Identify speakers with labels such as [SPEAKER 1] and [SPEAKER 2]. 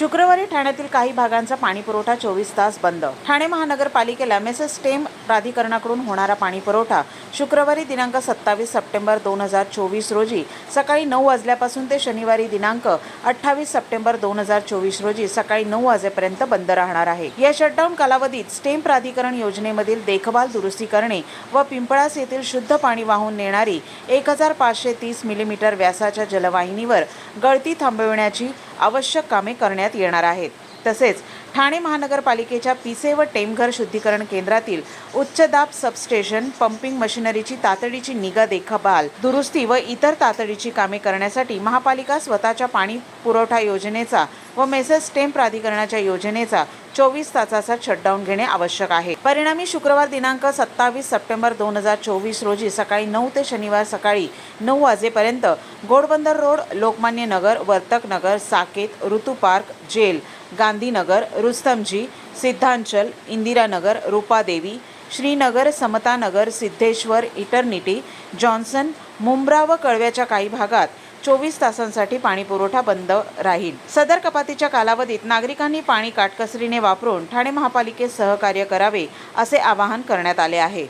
[SPEAKER 1] शुक्रवारी ठाण्यातील काही भागांचा पाणीपुरवठा चोवीस तास बंद. ठाणे महानगरपालिकेला मेसेस स्टेम प्राधिकरणाकडून होणारा पाणीपुरवठा शुक्रवारी दिनांक सत्तावीस सप्टेंबर दोन हजार चोवीस रोजी सकाळी नऊ वाजल्यापासून ते शनिवारी दिनांक अठ्ठावीस सप्टेंबर दोन हजार चोवीस रोजी सकाळी नऊ वाजेपर्यंत बंद राहणार आहे. या शटडाऊन कालावधीत स्टेम प्राधिकरण योजनेमधील देखभाल दुरुस्ती करणे व पिंपळास येथील शुद्ध पाणी वाहून नेणारी एक हजार पाचशे तीस मिलीमीटर व्यासाच्या जलवाहिनीवर गळती थांबविण्याची आवश्यक कामे करण्यात येणार आहेत. तसेच ठाणे महानगरपालिकेच्या पिसे व टेमघर शुद्धीकरण केंद्रातील उच्च दाब सबस्टेशन पंपिंग मशिनरीची तातडीची निगा देखभाल दुरुस्ती व इतर तातडीची कामे करण्यासाठी महापालिका स्वतःच्या पाणी पुरवठा योजनेचा व मेसेस स्टेम प्राधिकरणाच्या योजनेचा चोवीस तासाचा शटडाऊन घेणे आवश्यक आहे. परिणामी शुक्रवार दिनांक सत्तावीस सप्टेंबर दोन हजार चोवीस रोजी सकाळी नऊ ते शनिवार सकाळी नऊ वाजेपर्यंत Ghodbandar road Lokmanya Nagar Vartak Nagar Saket Rutu park jail Gandhinagar Rustomjee Siddhachal Indiranagar Rupadevi Shrinagar Samatanagar Siddheshwar eternity Johnson Mumbra व कळव्याच्या काही भागात चोवीस तासांसाठी पाणी पुरवठा बंद राहील. सदर कपातीच्या कालावधीत नागरिकांनी पाणी काटकसरीने वापरून ठाणे महापालिकेस सहकार्य करावे असे आवाहन करण्यात आले आहे.